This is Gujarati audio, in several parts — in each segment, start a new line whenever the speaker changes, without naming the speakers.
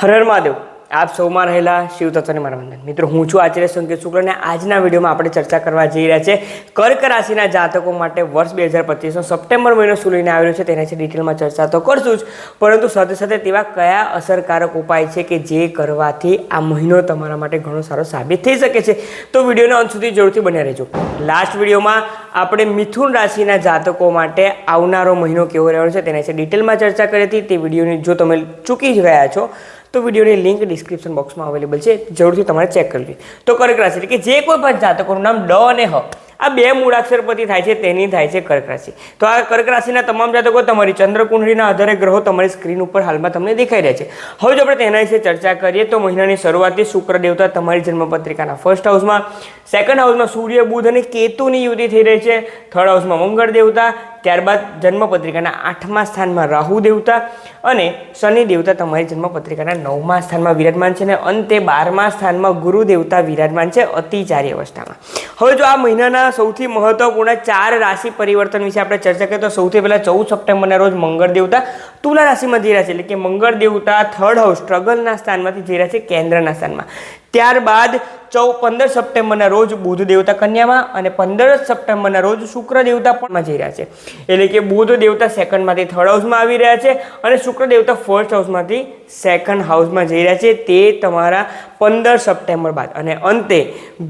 હર હર મહાદેવ. આપ સૌમાં રહેલા શિવ તત્વને મારા વંદન. મિત્રો, હું છું આચાર્ય સંકેત શુક્લ અને આજના વિડીયોમાં આપણે ચર્ચા કરવા જઈ રહ્યા છે કર્ક રાશિના જાતકો માટે વર્ષ બે હજાર પચીસનો સપ્ટેમ્બર મહિનો શું લઈને આવ્યો છે તેના વિશે ડિટેલમાં ચર્ચા તો કરશું જ. પરંતુ સાથે સાથે તેવા કયા અસરકારક ઉપાય છે કે જે કરવાથી આ મહિનો તમારા માટે ઘણો સારો સાબિત થઈ શકે છે? તો વિડીયોના અંત સુધી જરૂરથી બન્યા રહેજો. લાસ્ટ વિડીયોમાં આપણે મિથુન રાશિના જાતકો માટે આવનારો મહિનો કેવો રહેવાનો છે તેના વિશે ડિટેલમાં ચર્ચા કરી હતી. તે વિડીયોની જો તમે ચૂકી જ ગયા છો તો વિડીયોની લિંક ડિસ્ક્રિપ્શન બોક્સમાં અવેલેબલ છે, જરૂરથી તમારે ચેક કરવી. તો કર્ક રાશિ, એટલે કે જે કોઈ પણ જાતકોનું નામ ડ અને હ, આ બે મૂળાક્ષર પરથી થાય છે, તેની થાય છે કર્ક રાશિ. તો આ કર્ક રાશિના તમામ જાતકો તમારી ચંદ્રકુંડળીના આધારે ગ્રહો તમારી સ્ક્રીન ઉપર હાલમાં તમને દેખાઈ રહ્યા છે. હવે જો આપણે તેના વિશે ચર્ચા કરીએ, તો મહિનાની શરૂઆતથી શુક્ર દેવતા તમારી જન્મપત્રિકાના ફર્સ્ટ હાઉસમાં સેકન્ડ હાઉસમાં સૂર્ય, બુધ અને કેતુની યુતિ થઈ રહી છે થર્ડ હાઉસમાં મંગળ દેવતા ત્યારબાદ જન્મપત્રિકાના આઠમા સ્થાનમાં રાહુ દેવતા અને શનિ દેવતા તમારી જન્મપત્રિકાના નવમા સ્થાનમાં વિરાજમાન છે અને અંતે બારમા સ્થાનમાં ગુરુ દેવતા વિરાજમાન છે અતિચારી અવસ્થામાં. હવે જો આ મહિનાના સૌથી મહત્વપૂર્ણ ચાર રાશિ પરિવર્તન વિશે આપણે ચર્ચા કરીએ તો સૌથી પહેલાં ચૌદ સપ્ટેમ્બરના રોજ મંગળ દેવતા તુલા રાશિમાં જઈ રહ્યા છે એટલે કે મંગળ દેવતા થર્ડ હાઉસ સ્ટ્રગલના સ્થાનમાંથી જઈ રહ્યા છે કેન્દ્રના સ્થાનમાં. ત્યારબાદ ચૌ, પંદર સપ્ટેમ્બરના રોજ બુધ દેવતા કન્યામાં અને પંદર સપ્ટેમ્બરના રોજ શુક્ર દેવતા પણ જઈ રહ્યા છે એટલે કે બુધ દેવતા સેકન્ડમાંથી થર્ડ હાઉસમાં આવી રહ્યા છે અને શુક્ર દેવતા ફર્સ્ટ હાઉસમાંથી સેકન્ડ હાઉસમાં જઈ રહ્યા છે. તે તમારા પંદર સપ્ટેમ્બર બાદ. અને અંતે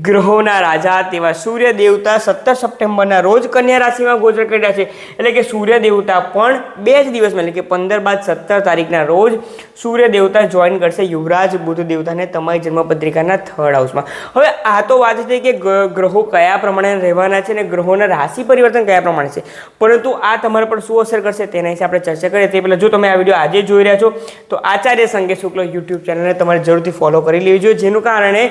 ગ્રહોના રાજા તેવા સૂર્ય દેવતા સત્તર સપ્ટેમ્બરના રોજ કન્યા રાશિમાં ગોચર કરી રહ્યા છે. એટલે કે સૂર્ય દેવતા પણ બે જ દિવસમાં, એટલે કે પંદર બાદ સત્તર તારીખના રોજ સૂર્ય દેવતા જોઈન કરશે યુવરાજ બુધ દેવતાને તમારી જન્મપત્રિકાના થર્ડ હાઉસમાં હવે આ તો વાત છે કે ગ્રહો કયા પ્રમાણે રહેવાના છે અને ગ્રહોના રાશિ પરિવર્તન કયા પ્રમાણે છે. પરંતુ આ તમારા પર શું અસર કરશે તેના વિશે આપણે ચર્ચા કરીએ. તે પહેલાં જો તમે આ વીડિયો આજે જોઈ રહ્યા છો, તો આચાર્ય સંગે શુક્લ યુટ્યુબ ચેનલને તમારે જરૂરથી ફોલો કરી લેવી જોઈએ જેનું કારણે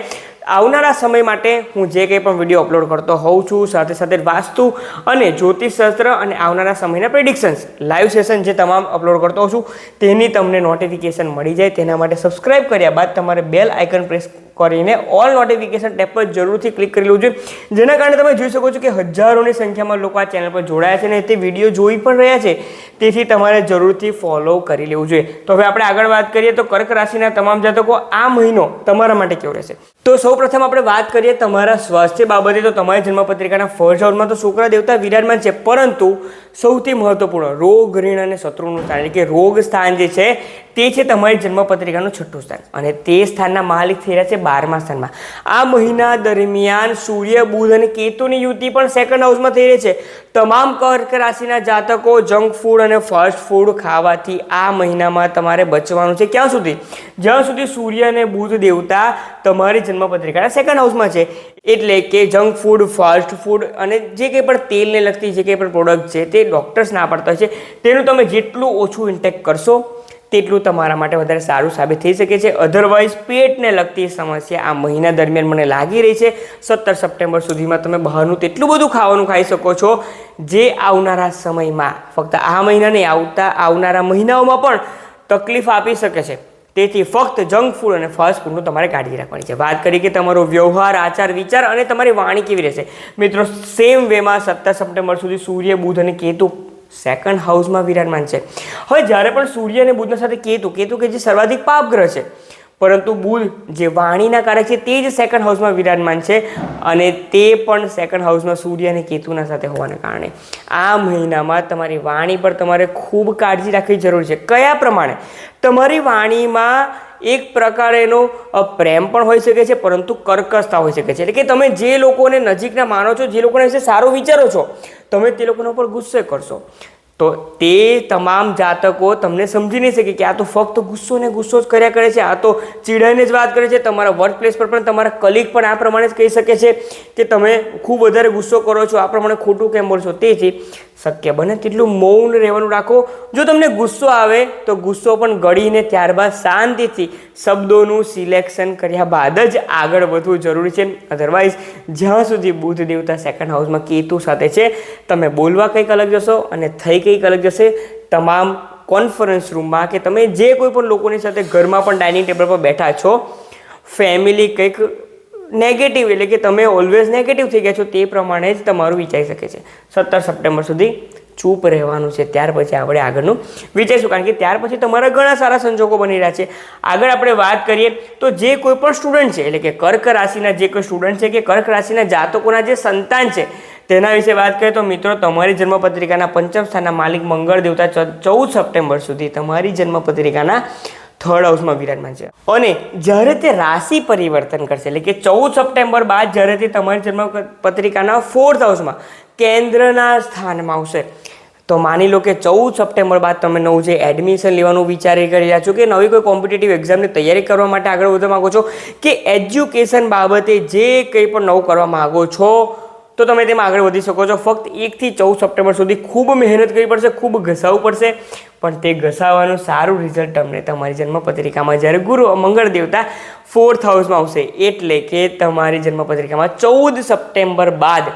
આવનારા સમય માટે હું જે કંઈ પણ વીડિયો અપલોડ કરતો હોઉં છું, સાથે સાથે વાસ્તુ અને જ્યોતિષશાસ્ત્ર અને આવનારા સમયના પ્રેડિક્શન્સ લાઈવ સેશન જે તમામ અપલોડ કરતો હોઉં છું, તેની તમને નોટિફિકેશન મળી જાય. તેના માટે સબસ્ક્રાઇબ કર્યા બાદ તમારે બેલ આઇકન પ્રેસ કરીને ઓલ નોટિફિકેશન ટેપ પર જરૂરથી ક્લિક કરી લેવું જોઈએ. જેના કારણે તમે જોઈ શકો છો કે હજારોની સંખ્યામાં લોકો આ ચેનલ પર જોડાયા છે અને તે વીડિયો જોઈ પણ રહ્યા છે. તેથી તમારે જરૂરથી ફોલો કરી લેવું જોઈએ. તો હવે આપણે આગળ વાત કરીએ તો કર્ક રાશિના તમામ જાતકો આ મહિનો તમારા માટે કેવો રહેશે? તો સૌ પ્રથમ આપણે વાત કરીએ તમારા સ્વાસ્થ્ય બાબતે. તો તમારી જન્મપત્રિકાના ફર્સ્ટ હાઉસમાં તો શુક્ર દેવતા વિરાજમાન છે. પરંતુ સૌથી મહત્વપૂર્ણ, રોગ ઋણ અને શત્રુનું સ્થાન. એટલે કે રોગ સ્થાન જે છે, તે છે તમારી જન્મપત્રિકાનું છઠ્ઠું સ્થાન. અને તે સ્થાનના માલિક થઈ રહ્યા છે બારમા સ્થાનમાં. આ મહિના દરમિયાન સૂર્ય, બુધ અને કેતુની યુતિ પણ સેકન્ડ હાઉસમાં થઈ રહી છે. તમામ કર્ક રાશિના જાતકો જંક ફૂડ અને ફાસ્ટ ફૂડ ખાવાથી આ મહિનામાં તમારે બચવાનું છે ક્યાં સુધી? જ્યાં સુધી સૂર્ય અને બુધ દેવતા તમારી જન્મપત્રિકાના સેકન્ડ હાઉસમાં છે. એટલે કે જંક ફૂડ ફાસ્ટ ફૂડ અને જે કંઈ પણ તેલને લગતી જે કંઈ પણ પ્રોડક્ટ છે તે ડૉક્ટર્સ ના પાડતા છે. તેનું તમે જેટલું ઓછું ઇન્ટેક કરશો, તેટલું તમારા માટે વધારે સારું સાબિત થઈ શકે છે. અધરવાઇઝ પેટને લગતી સમસ્યા આ મહિના દરમિયાન મને લાગી રહી છે. સત્તર સપ્ટેમ્બર સુધીમાં તમે બહારનું તેટલું બધું ખાવાનું ખાઈ શકો છો, જે આવનારા સમયમાં, ફક્ત આ મહિના નહીં આવતા આવનારા મહિનાઓમાં પણ તકલીફ આપી શકે છે. તેથી ફક્ત જંક ફૂડ અને ફાસ્ટ ફૂડનું તમારે કાળજી રાખવાની છે. વાત કરી કે તમારો વ્યવહાર, આચાર, વિચાર અને તમારી વાણી કેવી રહેશે? મિત્રો સેમ વેમાં સત્તર સપ્ટેમ્બર સુધી સૂર્ય, બુધ અને કેતુ સેકન્ડ હાઉસમાં વિરાજમાન છે. હવે જ્યારે પણ સૂર્ય અને બુધના સાથે કેતુ કેતુ કે જે સર્વાધિક પાપ ગ્રહ છે પરંતુ બુધ જે વાણીના કારક છે તે જ સેકન્ડ હાઉસમાં વિરાજમાન છે અને તે પણ સેકન્ડ હાઉસમાં સૂર્ય અને કેતુના સાથે હોવાના કારણે. આ મહિનામાં તમારી વાણી પર તમારે ખૂબ કાળજી રાખવી જરૂરી છે. કયા પ્રમાણે? તમારી વાણીમાં એક પ્રકારેનો પ્રેમ પણ હોઈ શકે છે, પરંતુ કર્કશતા હોઈ શકે છે. એટલે કે તમે જે લોકોને નજીકના માનો છો, જે લોકોના વિશે સારું વિચારો છો, તમે તે લોકોના પર ગુસ્સે કરશો. તો તે તમામ જાતકો તમને સમજી નહીં શકે કે આ તો ફક્ત ગુસ્સો ને ગુસ્સો જ કર્યા કરે છે, આ તો ચીડાઈને જ વાત કરે છે. તમારા વર્ક પ્લેસ પર પણ તમારા કલીગ પણ આ પ્રમાણે જ કહી શકે છે કે તમે ખૂબ વધારે ગુસ્સો કરો છો, આ પ્રમાણે ખોટું કેમ બોલશો? તે તેથી શક્ય બને તેટલું મૌન રહેવાનું રાખો. જો તમને ગુસ્સો આવે, તો ગુસ્સો પણ ગળીને ત્યારબાદ શાંતિથી શબ્દોનું સિલેક્શન કર્યા બાદ જ આગળ વધવું જરૂરી છે. અધરવાઇઝ જ્યાં સુધી બુધ દેવતા સેકન્ડ હાઉસમાં કેતુ સાથે છે, તમે બોલવા કંઈક અલગ જશો અને થઈ કંઈક અલગ જશે. તમામ કોન્ફરન્સ રૂમમાં કે તમે જે કોઈ પણ લોકોની સાથે ઘરમાં પણ ડાઇનિંગ ટેબલ પર બેઠા છો ફેમિલી કંઈક નેગેટિવ એટલે કે તમે ઓલવેઝ નેગેટિવ થઈ ગયા છો તે પ્રમાણે જ તમારું વિચારી શકે છે. સત્તર સપ્ટેમ્બર સુધી ચૂપ રહેવાનું છે. ત્યાર પછી આપણે આગળનું વિચારીશું. કારણ કે ત્યાર પછી તમારા ઘણા સારા સંજોગો બની રહ્યા છે. આગળ આપણે વાત કરીએ તો જે કોઈ પણ સ્ટુડન્ટ છે, એટલે કે કર્ક રાશિના જે કોઈ સ્ટુડન્ટ છે કે કર્ક રાશિના જાતકોના જે સંતાન છે, તેના વિશે વાત કરીએ તો મિત્રો તમારી જન્મપત્રિકાના પંચમ સ્થાનના માલિક મંગળ દેવતા ચૌદ સપ્ટેમ્બર સુધી તમારી જન્મપત્રિકાના થર્ડ હાઉસમાં વિરાજમાન છે. અને જ્યારે તે રાશિ પરિવર્તન કરશે, એટલે કે ચૌદ સપ્ટેમ્બર બાદ જ્યારે તે તમારી જન્મ પત્રિકાના ફોર્થ હાઉસમાં કેન્દ્રના સ્થાનમાં આવશે. તો માની લો કે ચૌદ સપ્ટેમ્બર બાદ તમે નવું જે એડમિશન લેવાનું વિચારી કરી રહ્યા છો કે નવી કોઈ કોમ્પિટેટિવ એક્ઝામની તૈયારી કરવા માટે આગળ વધવા માગો છો, કે એજ્યુકેશન બાબતે જે કંઈ પણ નવું કરવા માગો છો તો તમે તેમાં આગળ વધી શકો છો. ફક્ત એકથી ચૌદ સપ્ટેમ્બર સુધી ખૂબ મહેનત કરવી પડશે, ખૂબ ઘસાવવું પડશે. પણ તે ઘસાવાનું સારું રિઝલ્ટ તમને તમારી જન્મપત્રિકામાં જ્યારે ગુરુ મંગળ દેવતા ફોર્થ હાઉસમાં આવશે. એટલે કે તમારી જન્મપત્રિકામાં ચૌદ સપ્ટેમ્બર બાદ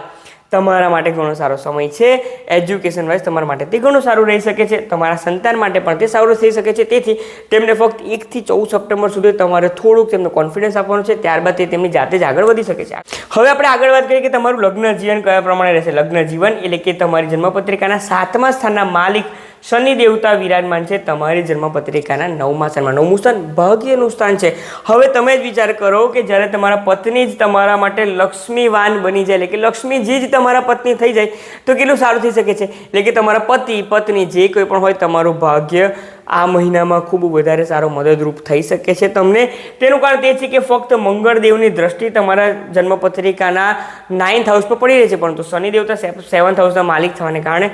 તમારા માટે ઘણો સારો સમય છે. એજ્યુકેશન વાઇઝ તમારા માટે તે ઘણું સારું રહી શકે છે. તમારા સંતાન માટે પણ તે સારું થઈ શકે છે. તેથી તેમને ફક્ત એકથી ચૌદ સપ્ટેમ્બર સુધી તમારે થોડુંક તેમને કોન્ફિડન્સ આપવાનું છે. ત્યારબાદ તે તેમની જાતે જ આગળ વધી શકે છે. હવે આપણે આગળ વાત કરીએ કે તમારું લગ્ન જીવન કયા પ્રમાણે રહેશે? લગ્ન જીવન એટલે કે તમારી જન્મપત્રિકાના સાતમા સ્થાનના માલિક શનિ દેવતા વિરાજમાન છે. તમારી જન્મપત્રિકાના નવમા સ્થાનમાં. નવમું સ્થાન ભાગ્યનું સ્થાન છે. હવે તમે જ વિચાર કરો કે જ્યારે તમારા પત્ની જ તમારા માટે લક્ષ્મીવાન બની જાય, એટલે કે લક્ષ્મીજી જ તમારા પત્ની થઈ જાય, તો કેટલું સારું થઈ શકે છે? એટલે કે તમારા પતિ, પત્ની જે કોઈ પણ હોય, તમારું ભાગ્ય આ મહિનામાં ખૂબ વધારે સારો મદદરૂપ થઈ શકે છે તમને. તેનું કારણ તે છે કે ફક્ત મંગળદેવની દ્રષ્ટિ તમારા જન્મપત્રિકાના નાઇન્થ હાઉસ પડી રહી છે, પરંતુ શનિ દેવતા સેવન્થ હાઉસના માલિક થવાને કારણે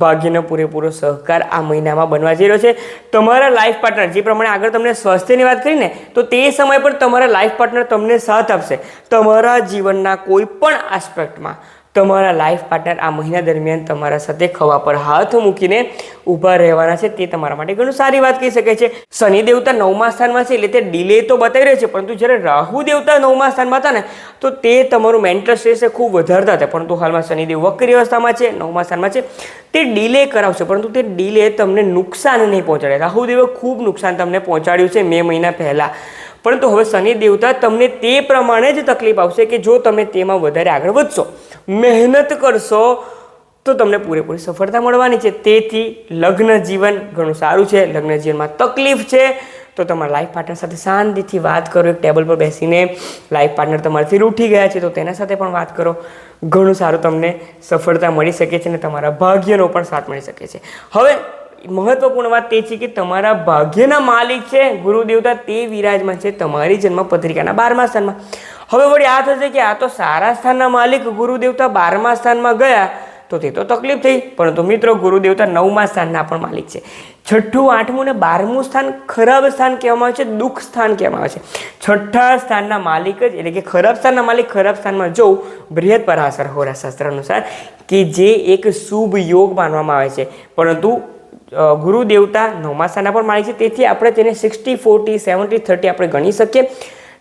ભાગ્યનો પૂરેપૂરો સહકાર આ મહિનામાં બનવા જઈ રહ્યો છે. તમારા લાઈફ પાર્ટનર જે પ્રમાણે આગળ તમને સ્વાસ્થ્યની વાત કરીને તો તે સમય પર તમારા લાઈફ પાર્ટનર તમને સાથ આપશે. તમારા જીવનના કોઈ પણ આસ્પેક્ટમાં તમારા લાઈફ પાર્ટનર આ મહિના દરમિયાન તમારા સાથે ખવા પર હાથ મૂકીને ઊભા રહેવાના છે. તે તમારા માટે ઘણું સારી વાત કહી શકે છે. શનિ દેવતા નવમા સ્થાનમાં છે એટલે તે ડિલે તો બતાવી રહ્યો છે, પરંતુ જ્યારે રાહુ દેવતા નવમા સ્થાનમાં હતા ને, તો તે તમારું મેન્ટલ સ્ટ્રેસ ખૂબ વધારતા હતા. પરંતુ હાલમાં શનિદેવ વક્રી અવસ્થામાં છે, નવમા સ્થાનમાં છે. તે ડિલે કરાવશે, પરંતુ તે ડિલે તમને નુકસાન નહીં પહોંચાડે. રાહુદેવે ખૂબ નુકસાન તમને પહોંચાડ્યું છે, મે મહિના પહેલાં. પરંતુ હવે શનિ દેવતા તમને તે પ્રમાણે જ તકલીફ આવશે કે જો તમે તેમાં વધારે આગળ વધશો, મહેનત કરશો, તો તમને પૂરેપૂરી સફળતા મળવાની છે. તેથી લગ્ન જીવન ઘણું સારું છે. લગ્ન જીવનમાં તકલીફ છે. તો તમારા લાઈફ પાર્ટનર સાથે શાંતિથી વાત કરો. એક ટેબલ પર બેસીને લાઈફ પાર્ટનર તમારાથી રૂઠી ગયા છે, તો તેના સાથે પણ વાત કરો. ઘણું સારું તમને સફળતા મળી શકે છે અને તમારા ભાગ્યનો પણ સાથ મળી શકે છે. હવે મહત્વપૂર્ણ વાત તે છે કે તમારા ભાગ્યના માલિક છે ગુરુ દેવતા તે વિરાજમાં છે તમારી જન્મ પત્રિકાના બારમા સ્થાનમાં. હવે વળી આ થશે કે આ તો સારા સ્થાનના માલિક ગુરુ દેવતા બારમા સ્થાનમાં ગયા, તો તે તો તકલીફ થઈ. પરંતુ મિત્રો ગુરુ દેવતા નવમા સ્થાનના પણ માલિક છે. છઠ્ઠું, આઠમું ને બારમું સ્થાન ખરાબ સ્થાન કહેવામાં આવે છે, દુઃખ સ્થાન કહેવામાં આવે છે. છઠ્ઠા સ્થાનના માલિક જ, એટલે કે ખરાબ સ્થાનના માલિક, ખરાબ સ્થાનમાં જવું બૃહદ પરાશર હોરાશાસ્ત્ર અનુસાર, કે જે એક શુભ યોગ માનવામાં આવે છે. પરંતુ ગુરુ દેવતા નવમાસાના પણ માલિક છે. તેથી આપણે તેને સિક્સટી ફોર્ટી સેવન્ટી થર્ટી આપણે ગણી શકીએ.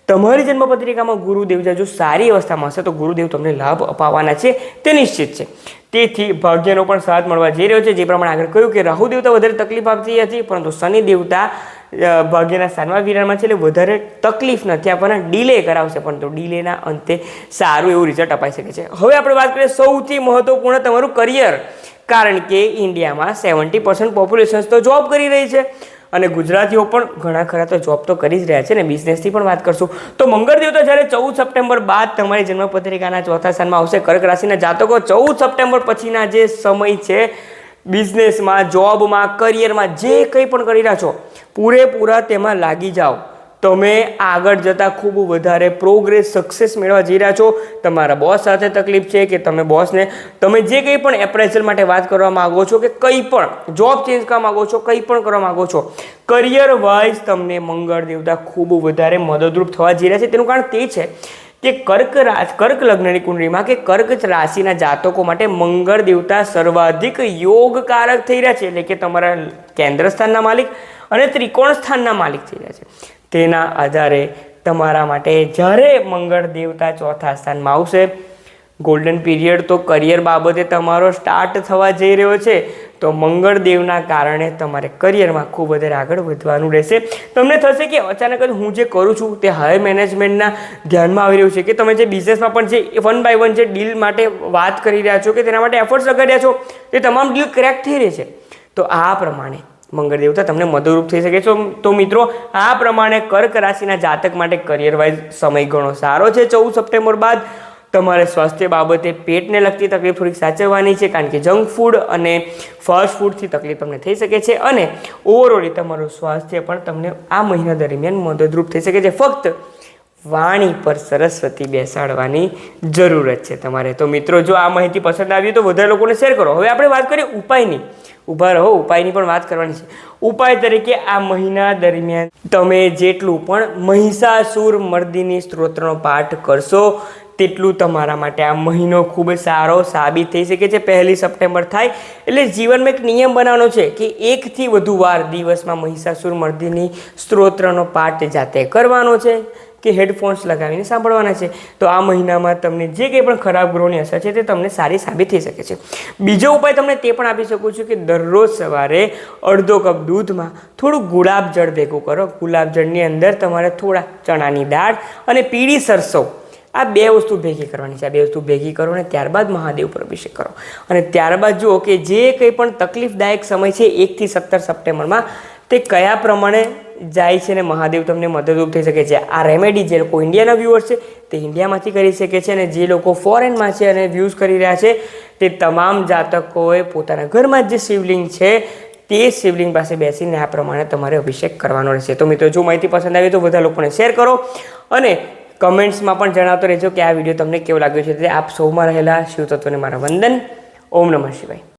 તમારી જન્મપત્રિકામાં ગુરુદેવજા જો સારી અવસ્થામાં હશે, તો ગુરુદેવ તમને લાભ અપાવવાના છે. તે નિશ્ચિત છે. તેથી ભાગ્યનો પણ સાથ મળવા જઈ રહ્યો છે. જે પ્રમાણે આગળ કહ્યું કે રાહુ દેવતા વધારે તકલીફ આપતી હતી, પરંતુ શનિ દેવતા ભાગ્યના સ્થાનમાં વિરાણમાં છે, એટલે વધારે તકલીફ નથી આપવાના. ડિલે કરાવશે, પરંતુ ડિલેના અંતે સારું એવું રિઝલ્ટ અપાઈ શકે છે. હવે આપણે વાત કરીએ સૌથી મહત્વપૂર્ણ તમારું કરિયર કારણ કે ઇન્ડિયામાં સેવન્ટી પર્સન્ટ પોપ્યુલેશન્સ તો જોબ કરી રહી છે. અને ગુજરાતીઓ પણ ઘણા ખરા તો જોબ તો કરી જ રહ્યા છે ને બિઝનેસથી પણ વાત કરશું. તો મંગળ દેવતા જ્યારે ચૌદ સપ્ટેમ્બર બાદ તમારી જન્મપત્રિકાના ચોથા સ્થાનમાં આવશે. કર્ક રાશિના જાતકો ચૌદ સપ્ટેમ્બર પછીના જે સમય છે બિઝનેસમાં જોબમાં કરિયરમાં જે કંઈ પણ કરી રહ્યા છો, પૂરેપૂરા તેમાં લાગી જાઓ. તમે આગળ જતાં ખૂબ વધારે પ્રોગ્રેસ સક્સેસ મેળવવા જઈ રહ્યા છો. તમારા બોસ સાથે તકલીફ છે કે તમે બોસને તમે જે કંઈ પણ એપ્રેઝલ માટે વાત કરવા માગો છો કે કંઈ પણ જોબ ચેન્જ કરવા માગો છો, કંઈ પણ કરવા માગો છો કરિયર વાઇઝ તમને મંગળ દેવતા ખૂબ વધારે મદદરૂપ થવા જઈ રહ્યા છે. તેનું કારણ તે છે કે કર્ક રાશ કર્ક લગ્નની કુંડળીમાં કે કર્ક રાશિના જાતકો માટે મંગળ દેવતા સર્વાધિક યોગકારક થઈ રહ્યા છે. એટલે કે તમારા કેન્દ્ર સ્થાનના માલિક અને ત્રિકોણ સ્થાનના માલિક થઈ રહ્યા છે. તેના આધારે તમારા માટે જ્યારે મંગળ દેવતા ચોથા સ્થાનમાં આવશે ગોલ્ડન પીરિયડ તો કરિયર બાબતે તમારો સ્ટાર્ટ થવા જઈ રહ્યો છે, તો મંગળદેવના કારણે તમારે કરિયરમાં ખૂબ વધારે આગળ વધવાનું રહેશે. તમને થશે કે અચાનક જ હું જે કરું છું તે હાયર મેનેજમેન્ટના ધ્યાનમાં આવી રહ્યું છે કે તમે જે બિઝનેસમાં પણ જે વન બાય વન જે ડીલ માટે વાત કરી રહ્યા છો કે તેના માટે એફર્ટ્સ લગાડી છો, તે તમામ ડીલ ક્રેક થઈ રહી છે. તો આ પ્રમાણે મંગળ દેવતા તમને મદદરૂપ થઈ શકે. છે તો મિત્રો, આ પ્રમાણે કર્ક રાશિના જાતક માટે કરિયર વાઇઝ સમય ઘણો સારો છે. ચૌદ સપ્ટેમ્બર બાદ તમારે સ્વાસ્થ્ય બાબતે પેટને લગતી તકલીફ થોડીક સાચવવાની છે, કારણ કે જંક ફૂડ અને ફાસ્ટ ફૂડથી તકલીફ તમને થઈ શકે છે અને ઓવરઓલી તમારું સ્વાસ્થ્ય પણ તમને આ મહિના દરમિયાન મદદરૂપ થઈ શકે છે. ફક્ત વાણી પર સરસ્વતી બેસાડવાની જરૂરત છે તમારે. તો મિત્રો, જો આ માહિતી પસંદ આવી તો વધારે લોકોને શેર કરો. હવે આપણે વાત કરીએ ઉપાયની. ઊભા રહો, ઉપાયની પણ વાત કરવાની છે. ઉપાય તરીકે આ મહિના દરમિયાન તમે જેટલું પણ મહિષાસુર મર્દિની સ્ત્રોત્રનો પાઠ કરશો, તેટલું તમારા માટે આ મહિનો ખૂબ સારો સાબિત થઈ શકે છે. પહેલી સપ્ટેમ્બર થાય, એટલે જીવનમાં એક નિયમ બનાવવાનો છે કે એકથી વધુ વાર દિવસમાં મહિષાસુર મર્દિની સ્ત્રોત્રનો પાઠ જાતે કરવાનો છે. કે હેડફોન્સ લગાવીને સાંભળવાના છે. તો આ મહિનામાં તમને જે કંઈ પણ ખરાબ ગ્રહોની અસર છે તે તમને સારી સાબિત થઈ શકે છે. બીજો ઉપાય તમને તે પણ આપી શકું છું કે દરરોજ સવારે અડધો કપ દૂધમાં થોડું ગુલાબજળ ભેગું કરો. ગુલાબજળની અંદર તમારે થોડા ચણાની દાળ અને પીળી સરસો આ બે વસ્તુ ભેગી કરવાની છે. આ બે વસ્તુ ભેગી કરો અને ત્યારબાદ મહાદેવ પર અભિષેક કરો. અને ત્યારબાદ જુઓ કે જે કંઈ પણ તકલીફદાયક સમય છે એકથી સત્તર સપ્ટેમ્બરમાં તે કયા પ્રમાણે જાય છે અને મહાદેવ તમને મદદરૂપ થઈ શકે છે. આ રેમેડી જે લોકો ઇન્ડિયાના વ્યૂઅર્સ છે, તે ઇન્ડિયામાંથી કરી શકે છે અને જે લોકો ફોરેનમાં છે અને વ્યૂઝ કરી રહ્યા છે, તે તમામ જાતકોએ પોતાના ઘરમાં જે શિવલિંગ છે, તે શિવલિંગ પાસે બેસીને આ પ્રમાણે તમારે અભિષેક કરવાનો રહેશે. તો મિત્રો, જો માહિતી પસંદ આવી તો બધા લોકોને શેર કરો અને કમેન્ટ્સમાં પણ જણાવતો રહેજો કે આ વીડિયો તમને કેવો લાગ્યો છે. તે આપ સૌમાં રહેલા શિવ તત્વને મારા વંદન. ઓમ નમઃ શિવાય.